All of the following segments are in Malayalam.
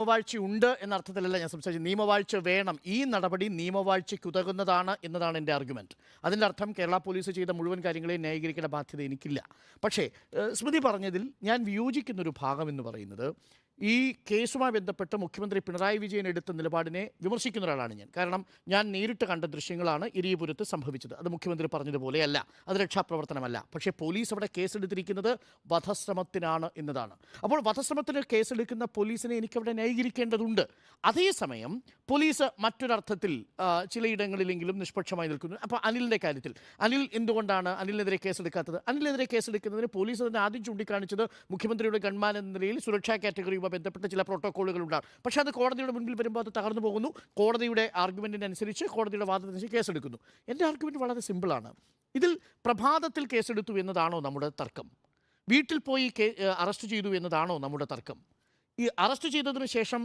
നിയമവാഴ്ച ഉണ്ട് എന്ന അർത്ഥത്തിലല്ല ഞാൻ സംസാരിച്ചത്. നിയമവാഴ്ച വേണം. ഈ നടപടി നിയമവാഴ്ചയ്ക്ക് ഉതകുന്നതാണ് എന്നതാണ് എന്റെ ആർഗ്യുമെന്റ് അതിന്റെ അർത്ഥം കേരള പോലീസ് ചെയ്ത മുഴുവൻ കാര്യങ്ങളെയും ന്യായീകരിക്കേണ്ട ബാധ്യത എനിക്കില്ല. പക്ഷേ സ്മൃതി പറഞ്ഞതിൽ ഞാൻ വിയോജിക്കുന്നൊരു ഭാഗം എന്ന് പറയുന്നത് ഈ കേസുമായി ബന്ധപ്പെട്ട് മുഖ്യമന്ത്രി പിണറായി വിജയൻ എടുത്ത നിലപാടിനെ വിമർശിക്കുന്ന ഒരാളാണ് ഞാൻ. കാരണം ഞാൻ നേരിട്ട് കണ്ട ദൃശ്യങ്ങളാണ് ഇരിയപുരത്ത് സംഭവിച്ചത്. അത് മുഖ്യമന്ത്രി പറഞ്ഞതുപോലെയല്ല. അത് രക്ഷാപ്രവർത്തനമല്ല. പക്ഷേ പോലീസ് അവിടെ കേസെടുത്തിരിക്കുന്നത് വധശ്രമത്തിനാണ് എന്നതാണ്. അപ്പോൾ വധശ്രമത്തിന് കേസെടുക്കുന്ന പോലീസിനെ എനിക്കവിടെ ന്യായീകരിക്കേണ്ടതുണ്ട്. അതേസമയം പോലീസ് മറ്റൊരർത്ഥത്തിൽ ചിലയിടങ്ങളിലെങ്കിലും നിഷ്പക്ഷമായി നിൽക്കുന്നു. അപ്പോൾ അനിലിന്റെ കാര്യത്തിൽ. അനിൽ എന്തുകൊണ്ടാണ് അനിലിനെതിരെ കേസെടുക്കാത്തത്? അനിലിനെതിരെ കേസെടുക്കുന്നതിന് പോലീസ് തന്നെ ആദ്യം ചൂണ്ടിക്കാണിച്ചത് മുഖ്യമന്ത്രിയുടെ ഗൺമാൻ എന്ന നിലയിൽ സുരക്ഷാ കാറ്റഗറിയുമായി ബന്ധപ്പെട്ട ചില പ്രോട്ടോക്കോളുകൾ ഉണ്ടാകും പക്ഷേ അത് കോടതിയുടെ മുൻപിൽ വരുമ്പോൾ അത് തകർന്നു പോകുന്നു. കോടതിയുടെ ആർഗ്യുമെന്റിനനുസരിച്ച് കോടതിയുടെ വാദത്തിനനുസരിച്ച് കേസെടുക്കുന്നു. എന്റെ ആർഗ്യുമെന്റ് വളരെ സിമ്പിളാണ്. ഇതിൽ പ്രഭാതത്തിൽ കേസെടുത്തു എന്നതാണോ നമ്മുടെ തർക്കം? വീട്ടിൽ പോയി അറസ്റ്റ് ചെയ്തു എന്നതാണോ നമ്മുടെ തർക്കം? ഈ അറസ്റ്റ് ചെയ്തതിന് ശേഷം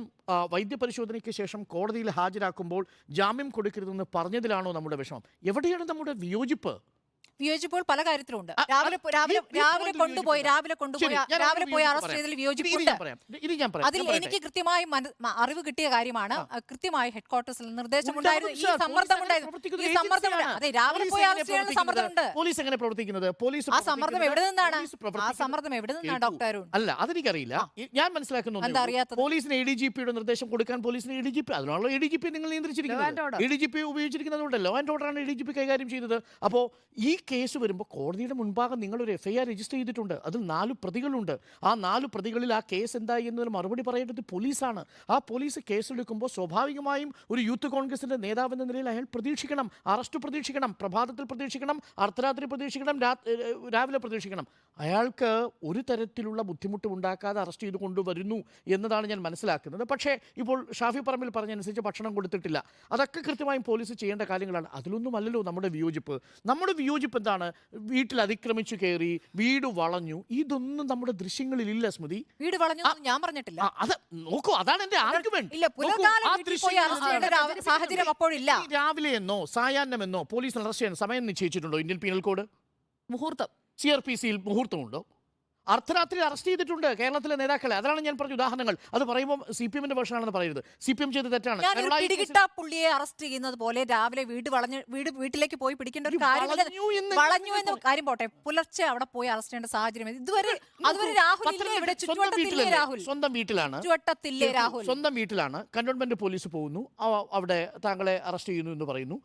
വൈദ്യപരിശോധനയ്ക്ക് ശേഷം കോടതിയിൽ ഹാജരാക്കുമ്പോൾ ജാമ്യം കൊടുക്കരുതെന്ന് പറഞ്ഞതിലാണോ നമ്മുടെ വിഷമം? എവിടെയാണ് നമ്മുടെ വിയോജിപ്പ്? വിയോജിപ്പോൾ പല കാര്യത്തിലുണ്ട്. ഉണ്ട് രാവിലെ രാവിലെ രാവിലെ കൊണ്ടുപോയി രാവിലെ കൊണ്ടുപോയി രാവിലെ പോയി അറസ്റ്റ്. ചെയ്തതിൽ വിയോജിപ്പുണ്ട്. പറയാം. ഇത് ഞാൻ പറയാം. അതിൽ എനിക്ക് കൃത്യമായി അറിവ് കിട്ടിയ കാര്യമാണ്. കൃത്യമായി ഹെഡ് ക്വാർട്ടേഴ്സിൽ നിർദ്ദേശമുണ്ടായിരുന്നു ഈ. സമ്മർദ്ദം ഉണ്ടായിരുന്നു. ഈ സമ്മർദ്ദം അതെ രാവിലെ പോയി അറസ്റ്റ് ചെയ്യുന്ന സമ്മർദ്ദമുണ്ട് പോലീസ് എങ്ങനെ പ്രവർത്തിക്കുന്നത്? പോലീസ് ആ സമ്മർദ്ദം എവിടെ നിന്നാണ്? ആ സമ്മർദ്ദം എവിടെ നിന്നാണ്. ഡോക്ടർ അരുൺ അല്ല അതെനിക്കറിയില്ല. ഞാൻ മനസ്സിലാക്കുന്നു? പോലീസിന് എ ഡി ജി പിയുടെ നിർദ്ദേശം കൊടുക്കാൻ പോലീസിന് എ ഡി ജി പി അതിനുള്ള എ ഡി ജി പി നിങ്ങൾ നിയന്ത്രിച്ചിരിക്കുന്നത്. എ ഡി ജി പി ഉപയോഗിച്ചിരിക്കുന്നതുകൊണ്ട് ലോ ആൻഡ് ഓർഡറാണ് എ ഡി ജി പി കൈകാര്യം ചെയ്തത്. അപ്പോൾ ഈ കേസ് വരുമ്പോൾ കോടതിയുടെ മുൻപാകെ നിങ്ങളൊരു എഫ് ഐ ആർ രജിസ്റ്റർ ചെയ്തിട്ടുണ്ട്. അതിൽ നാല് പ്രതികളുണ്ട്. ആ നാല് പ്രതികളിൽ ആ കേസ് എന്തായി എന്നൊരു മറുപടി പറയേണ്ടത് പോലീസാണ്. ആ പോലീസ് കേസെടുക്കുമ്പോൾ സ്വാഭാവികമായും ഒരു യൂത്ത് കോൺഗ്രസിന്റെ നേതാവ് എന്ന നിലയിൽ അയാൾ പ്രതീക്ഷിക്കണം. അറസ്റ്റ് പ്രതീക്ഷിക്കണം. പ്രഭാതത്തിൽ പ്രതീക്ഷിക്കണം. അർദ്ധരാത്രി പ്രതീക്ഷിക്കണം. രാവിലെ പ്രതീക്ഷിക്കണം. അയാൾക്ക് ഒരു തരത്തിലുള്ള ബുദ്ധിമുട്ട് ഉണ്ടാക്കാതെ അറസ്റ്റ് ചെയ്ത് കൊണ്ടുവരുന്നു എന്നതാണ് ഞാൻ മനസ്സിലാക്കുന്നത്. പക്ഷേ ഇപ്പോൾ ഷാഫി പറമ്പിൽ പറഞ്ഞനുസരിച്ച് ഭക്ഷണം കൊടുത്തിട്ടില്ല. അതൊക്കെ കൃത്യമായും പോലീസ് ചെയ്യേണ്ട കാര്യങ്ങളാണ്. അതിലൊന്നും അല്ലല്ലോ നമ്മുടെ വിയോജിപ്പ്. നമ്മുടെ വിയോജിപ്പ് എന്താണ് വീട്ടിൽ അതിക്രമിച്ചു കയറി വീട് വളഞ്ഞു. ഇതൊന്നും നമ്മുടെ ദൃശ്യങ്ങളിൽ ഇല്ല സ്മൃതി. വീട് വളഞ്ഞു ഞാൻ പറഞ്ഞിട്ടില്ല. അത് നോക്കൂ അതാണ് എന്റെ ആർഗ്യുമെന്റ് സാഹചര്യം അപ്പോഴില്ല. രാവിലെ എന്നോ സായാഹ്നമെന്നോ പോലീസ് അറസ്റ്റ് ചെയ്യാൻ സമയം നിശ്ചയിച്ചിട്ടുണ്ടോ? ഇന്ത്യൻ പീനൽ കോഡ് മുഹൂർത്തം. സി ആർ പി സിയിൽ മുഹൂർത്തമുണ്ടോ? അർദ്ധരാത്രി അറസ്റ്റ് ചെയ്തിട്ടുണ്ട് കേരളത്തിലെ നേതാക്കളെ. അതാണ് ഞാൻ പറഞ്ഞ ഉദാഹരണങ്ങൾ. അത് പറയുമ്പോൾ സി പി എമ്മിന്റെ വേർഷനാണെന്ന് പറയരുത് സി പി എം ചെയ്ത് തെറ്റാണ് പുള്ളിയെ അറസ്റ്റ് ചെയ്യുന്നത് പോലെ രാവിലെ വീട് വളഞ്ഞു വീട് വീട്ടിലേക്ക് പോയി പിടിക്കേണ്ട ഒരു കാര്യം വളഞ്ഞു എന്ന കാര്യം പോട്ടെ. പുലർച്ചെ അവിടെ പോയി അറസ്റ്റ് ചെയ്യേണ്ട സാഹചര്യം ഇതുവരെ അതുവരെ രാഹുൽ രാഹുൽ? സ്വന്തം വീട്ടിലാണ്. രാഹുൽ? സ്വന്തം വീട്ടിലാണ്. കന്റോൺമെന്റ് പോലീസ് പോകുന്നു. അവിടെ താങ്കളെ അറസ്റ്റ് ചെയ്യുന്നു എന്ന് പറയുന്നു.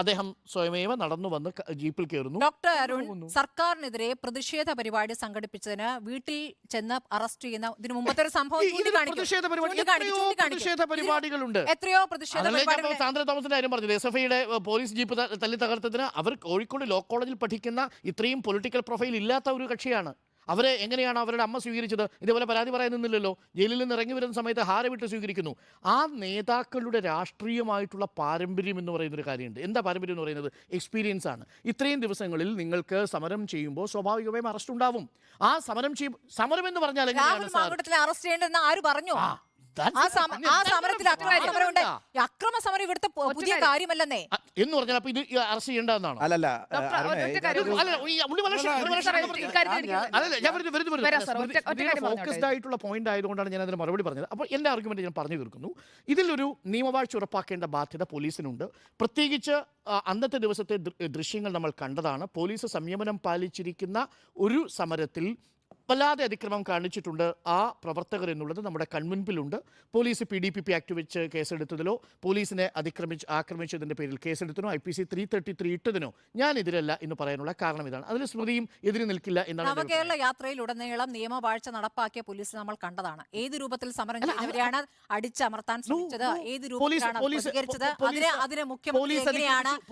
അദ്ദേഹം സ്വയമേവ നടന്നു വന്ന് ജീപ്പിൽ കയറുന്നു. ഡോക്ടർ അരുൺ. സർക്കാരിനെതിരെ പ്രതിഷേധ പരിപാടി സംഘടിപ്പിച്ചതിന് വീട്ടിൽ ചെന്ന് അറസ്റ്റ് ചെയ്യുന്ന ഇതിനു മുമ്പത്തെ ഒരു സംഭവം. പ്രതിഷേധ പരിപാടികളുണ്ട്. എത്രയോ പ്രതിഷേധ സാന്ദ്ര തോമസിന്റെ കാര്യം പറഞ്ഞത് എസ് എഫ് ഐയുടെ പോലീസ് ജീപ്പ് തല്ലി തകർത്തതിന് അവർ കോഴിക്കോട് ലോ കോളേജിൽ പഠിക്കുന്ന ഇത്രയും പൊളിറ്റിക്കൽ പ്രൊഫൈൽ ഇല്ലാത്ത ഒരു കക്ഷിയാണ്. അവരെ എങ്ങനെയാണ് അവരുടെ അമ്മ സ്വീകരിച്ചത്? ഇതേപോലെ പരാതി പറയുന്നില്ലല്ലോ ജയിലിൽ നിന്ന് ഇറങ്ങി വരുന്ന സമയത്ത് ഹാര വിട്ട് സ്വീകരിക്കുന്നു. ആ നേതാക്കളുടെ രാഷ്ട്രീയമായിട്ടുള്ള പാരമ്പര്യം എന്ന് പറയുന്ന ഒരു കാര്യമുണ്ട്. എന്താ പാരമ്പര്യം എന്ന് പറയുന്നത്? എക്സ്പീരിയൻസ് ആണ്. ഇത്രയും ദിവസങ്ങളിൽ നിങ്ങൾക്ക് സമരം ചെയ്യുമ്പോൾ സ്വാഭാവികമായും അറസ്റ്റ് ഉണ്ടാവും. ആ സമരം ചെയ്യും സമരം എന്ന് പറഞ്ഞാൽ അറസ്റ്റ് ചെയ്യേണ്ടെന്ന് ആര് പറഞ്ഞു? ആ, സമ- സമരത്തിൽ. അക്രമ സമരം അക്രമ ഇവിടുത്തെ പു- പുതിയ കാര്യമല്ലെന്നേ. എന്ന് പറഞ്ഞാൽ അപ്പൊ ഇത് അറസ്റ്റ് ചെയ്യേണ്ടതെന്നാണോ? അല്ലല്ല ഡോക്ടർ, ഒറ്റ അല്ല, ഈ ഉള്ളി എന്ന് പറഞ്ഞത് ഇക്കാര്യത്തിൽ ഞാൻ- എനിക്ക് ഞാൻ വരുന്നു വരുന്നു വരുന്നു. വരാം സാർ, ഒറ്റ- ഒറ്റ കാര്യം ഫോക്കസ്ഡ് പറഞ്ഞോട്ടെ. ആയിട്ടുള്ള പോയിന്റ് ആയതുകൊണ്ടാണ് ഞാൻ അതിന് മറുപടി പറഞ്ഞത്. അപ്പോൾ എന്റെ ആർഗ്യുമെന്റ് ഞാൻ പറഞ്ഞു തീർക്കുന്നു. ഇതിലൊരു നിയമവാഴ്ച ഉറപ്പാക്കേണ്ട ബാധ്യത പോലീസിനുണ്ട്. പ്രത്യേകിച്ച് ആ, അന്നത്തെ ദിവസത്തെ ദൃ- ദൃശ്യങ്ങൾ നമ്മൾ കണ്ടതാണ്. പോലീസ് സംയമനം പാലിച്ചിരിക്കുന്ന ഒരു സമരത്തിൽ വല്ലാതെ അതിക്രമം കാണിച്ചിട്ടുണ്ട് ആ പ്രവർത്തകർ എന്നുള്ളത് നമ്മുടെ കൺമുൻപിലുണ്ട്. Police P D P P act വെച്ച് കേസെടുത്തതിലോ പോലീസിനെ അതിക്രമിച്ച് ആക്രമിച്ചതിന്റെ പേരിൽ കേസെടുത്തതിനോ I P C three thirty three ഇട്ടതിനോ ഞാൻ എതിരല്ല എന്ന് പറയാനുള്ള കാരണം ഇതാണ്. അതിന് സ്മൃതിയും എതിരി നിൽക്കില്ല എന്നാണ് എന്റെ യാത്രയിൽ നവകേരള യാത്രയിലുടനീളം നിയമവാഴ്ച നടപ്പാക്കിയ പോലീസ് നമ്മൾ കണ്ടതാണ്. ഏത് രൂപത്തിൽ സമരം ചെയ്തവരെയാണ് അടിച്ചമർത്താൻ ശ്രമിച്ചത്? ഏത് രൂപത്തിലാണ് പോലീസ് അതിക്രമിച്ചു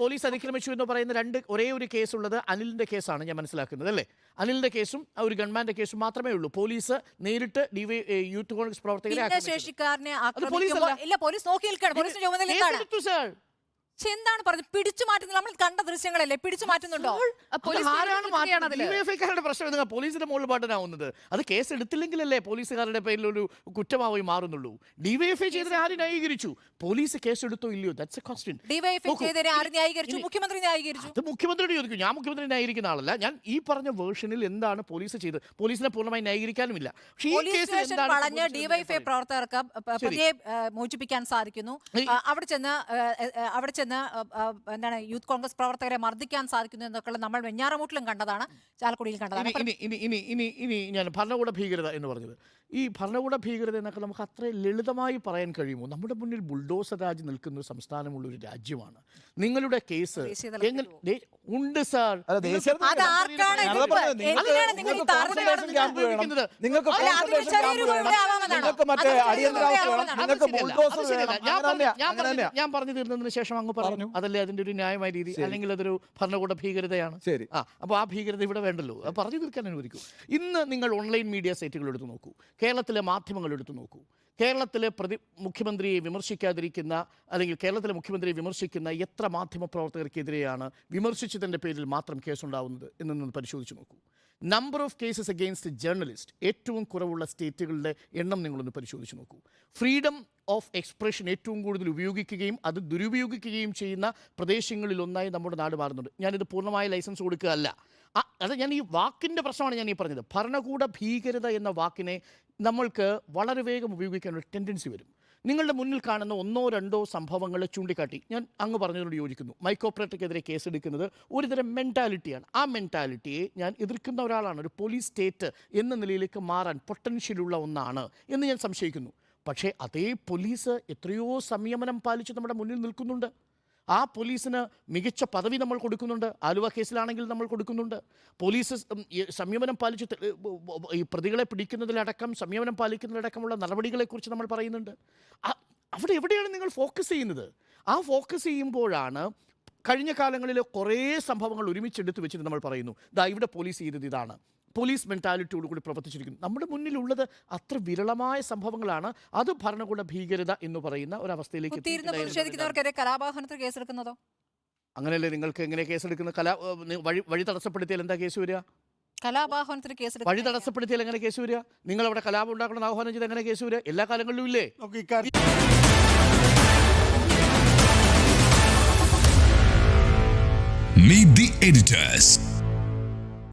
പോലീസ് അതിക്രമിച്ചു എന്ന് പറയുന്ന രണ്ട് ഒരേ ഒരു കേസുള്ളത് അനിലിന്റെ കേസാണ് ഞാൻ മനസ്സിലാക്കുന്നത് അല്ലേ? അനിലിന്റെ കേസും ആ ഒരു ഗൺമാന്റെ കേസും മാത്രമേ ഉള്ളൂ. പോലീസ് നേരിട്ട് ഡിവൈ യൂത്ത് കോൺഗ്രസ് പ്രവർത്തകരെ പോലീസ് നോക്കി നിൽക്കുകയാണ് പോലീസിന്റെ ചുമതല എന്താണ്? കേസെടുത്തു, സർ. പക്ഷെ എന്താണ് പറഞ്ഞത്? പിടിച്ചു മാറ്റുന്നത് നമ്മൾ കണ്ട ദൃശ്യങ്ങളല്ലേ? പിടിച്ചു മാറ്റുന്നുണ്ടോ. ഡിവൈഎഫ്ഐക്കാരുടെ പ്രശ്നം പോലീസിന്റെ മുകളിൽ പാട്ടനാവുന്നത്. അത് കേസ് എടുത്തില്ലെങ്കിലല്ലേ പോലീസുകാരുടെ പേരിൽ ഒരു കുറ്റമായി മാറുന്നുള്ളൂ. ഡിവൈഎഫ്ഐ ചെയ്തതിനെ ആര് ന്യായീകരിച്ചു? പോലീസ് കേസ് എടുത്തോ ഇല്ലയോ? ദാറ്റ്സ് എ ക്വസ്റ്റ്യൻ ഡിവൈഎഫ്ഐ ചെയ്തതിനെ ആര് ന്യായീകരിച്ചു? മുഖ്യമന്ത്രി ന്യായീകരിച്ചു? അത് മുഖ്യമന്ത്രിയോട് ചോദിക്കും. ഞാൻ മുഖ്യമന്ത്രി ന്യായീകരിക്കുന്ന ആളല്ല. ഞാൻ ഈ പറഞ്ഞ വേർഷനിൽ എന്താണ് പോലീസ് ചെയ്തത്? പോലീസിനെ പൂർണമായി ന്യായീകരിക്കാനുമില്ല. പക്ഷേ ഈ കേസിൽ വളഞ്ഞ് ഡിവൈഎഫ്ഐ പ്രവർത്തകർക്ക് പ്രതിയെ മോചിപ്പിക്കാൻ സാധിക്കുന്നു. അവിടെ ചെന്ന് അവിടെ ചെന്ന് ആ, എന്താണ് യൂത്ത് കോൺഗ്രസ് പ്രവർത്തകരെ മർദ്ദിക്കാൻ സാധിക്കുന്നു എന്നൊക്കെ നമ്മൾ വെഞ്ഞാറമൂട്ടിലും കണ്ടതാണ് ചാലക്കുടിയിൽ കണ്ടതാണ്. ഇനി ഇനി ഇനി ഇനി ഞാൻ ഭരണകൂട ഭീകരത എന്ന് പറഞ്ഞത്. ഈ ഭരണകൂട ഭീകരത എന്നൊക്കെ നമുക്ക് അത്രയും ലളിതമായി പറയാൻ കഴിയുമോ? നമ്മുടെ മുന്നിൽ ബുൾഡോസർ രാജ് നിൽക്കുന്ന ഒരു സംസ്ഥാനമുള്ള ഒരു രാജ്യമാണ്. നിങ്ങളുടെ കേസ് എങ്ങനെ? ഉണ്ട് സാർ. നിങ്ങൾക്ക് നിങ്ങൾ ഈ നിങ്ങൾക്ക് മറ്റേ അടിയന്തരാവസ്ഥ ബുൾഡോസർ ഞാൻ പറഞ്ഞു തീർന്നതിന് ശേഷം അങ്ങ് പറഞ്ഞു. അതല്ലേ അതിന്റെ ഒരു ന്യായമായ രീതി അല്ലെങ്കിൽ അതൊരു ഭരണകൂട ഭീകരതയാണ്. ശരി. ആ അപ്പോൾ ആ ഭീകരത ഇവിടെ വേണ്ടല്ലോ. അത് പറഞ്ഞു തീർക്കാൻ അനുവദിക്കൂ. ഇന്ന് നിങ്ങൾ ഓൺലൈൻ മീഡിയ സൈറ്റുകൾ എടുത്തു നോക്കൂ. കേരളത്തിലെ മാധ്യമങ്ങൾ എടുത്തു നോക്കൂ. കേരളത്തിലെ പ്രതി മുഖ്യമന്ത്രിയെ വിമർശിക്കാതിരിക്കുന്ന അല്ലെങ്കിൽ കേരളത്തിലെ മുഖ്യമന്ത്രിയെ വിമർശിക്കുന്ന എത്ര മാധ്യമ പ്രവർത്തകർക്കെതിരെയാണ് വിമർശിച്ചതിന്റെ പേരിൽ മാത്രം കേസുണ്ടാവുന്നത് എന്നൊന്ന് പരിശോധിച്ച് നോക്കൂ. Number of cases against journalist ഏറ്റവും കുറവുള്ള സ്റ്റേറ്റുകളുടെ എണ്ണം നിങ്ങളൊന്ന് പരിശോധിച്ച് നോക്കൂ. ഫ്രീഡം ഓഫ് എക്സ്പ്രഷൻ ഏറ്റവും കൂടുതൽ ഉപയോഗിക്കുകയും അത് ദുരുപയോഗിക്കുകയും ചെയ്യുന്ന പ്രദേശങ്ങളിൽ ഒന്നായി നമ്മുടെ നാട് മാറുന്നുണ്ട്. ഞാനിത് പൂർണമായ ലൈസൻസ് കൊടുക്കുകയല്ല. അത് ഞാൻ ഈ വാക്കിന്റെ പ്രശ്നമാണ് ഞാൻ ഈ പറഞ്ഞത്. ഭരണകൂട ഭീകരത എന്ന വാക്കിനെ നമ്മൾക്ക് വളരെ വേഗം ഉപയോഗിക്കാൻ ഒരു ടെൻഡൻസി വരും. നിങ്ങളുടെ മുന്നിൽ കാണുന്ന ഒന്നോ രണ്ടോ സംഭവങ്ങൾ ചൂണ്ടിക്കാട്ടി. ഞാൻ അങ്ങ് പറഞ്ഞതിനോട് യോജിക്കുന്നു. മൈക്കോപ്പറേറ്റർക്കെതിരെ കേസെടുക്കുന്നത് ഒരുതരം മെന്റാലിറ്റിയാണ് ആ മെന്റാലിറ്റിയെ ഞാൻ എതിർക്കുന്ന ഒരാളാണ്. ഒരു പോലീസ് സ്റ്റേറ്റ് എന്ന നിലയിലേക്ക് മാറാൻ പൊട്ടൻഷ്യലുള്ള ഒന്നാണ് എന്ന് ഞാൻ സംശയിക്കുന്നു. പക്ഷേ അതേ പോലീസ് എത്രയോ സംയമനം പാലിച്ച് നമ്മുടെ മുന്നിൽ നിൽക്കുന്നുണ്ട്. ആ പോലീസിന് മികച്ച പദവി നമ്മൾ കൊടുക്കുന്നുണ്ട്. ആലുവ കേസിലാണെങ്കിൽ നമ്മൾ കൊടുക്കുന്നുണ്ട്. പോലീസ് സംയമനം പാലിച്ച് ഈ പ്രതികളെ പിടിക്കുന്നതിലടക്കം സംയമനം പാലിക്കുന്നതിലടക്കമുള്ള നടപടികളെക്കുറിച്ച് നമ്മൾ പറയുന്നുണ്ട്. അവിടെ എവിടെയാണ് നിങ്ങൾ ഫോക്കസ് ചെയ്യുന്നത്? ആ ഫോക്കസ് ചെയ്യുമ്പോഴാണ് കഴിഞ്ഞ കാലങ്ങളിൽ കുറേ സംഭവങ്ങൾ ഒരുമിച്ചെടുത്ത് വെച്ചിട്ട് നമ്മൾ പറയുന്നു. ദാ ഇവിടെ പോലീസ് ചെയ്തത് ഇതാണ്. പോലീസ് മെന്റാലിറ്റിയോട് കൂടി പ്രവർത്തിച്ചിരിക്കുന്നു. നമ്മുടെ മുന്നിലുള്ളത് അത്ര വിരളമായ സംഭവങ്ങളാണ്. അത് ഭരണകൂട ഭീകരത എന്ന് പറയുന്ന ഒരവസ്ഥയിലേക്ക് കേസെടുക്കുന്നതോ? അങ്ങനെയല്ലേ നിങ്ങൾക്ക് എങ്ങനെ കേസെടുക്കുന്ന കലാ വഴി വഴി തടസ്സപ്പെടുത്തിയാൽ എന്താ കേസ് വരിക? കലാപാഹനത്തിന് വഴി കേസെടുക്കുന്ന തടസ്സപ്പെടുത്തിയാൽ എങ്ങനെ കേസ് വരിക? നിങ്ങൾ അവിടെ കലാപം ഉണ്ടാക്കണം ആഹ്വാനം ചെയ്ത് എങ്ങനെ കേസ് വരിക? എല്ലാ കാലങ്ങളിലും ഇല്ലേ? Meet the editors.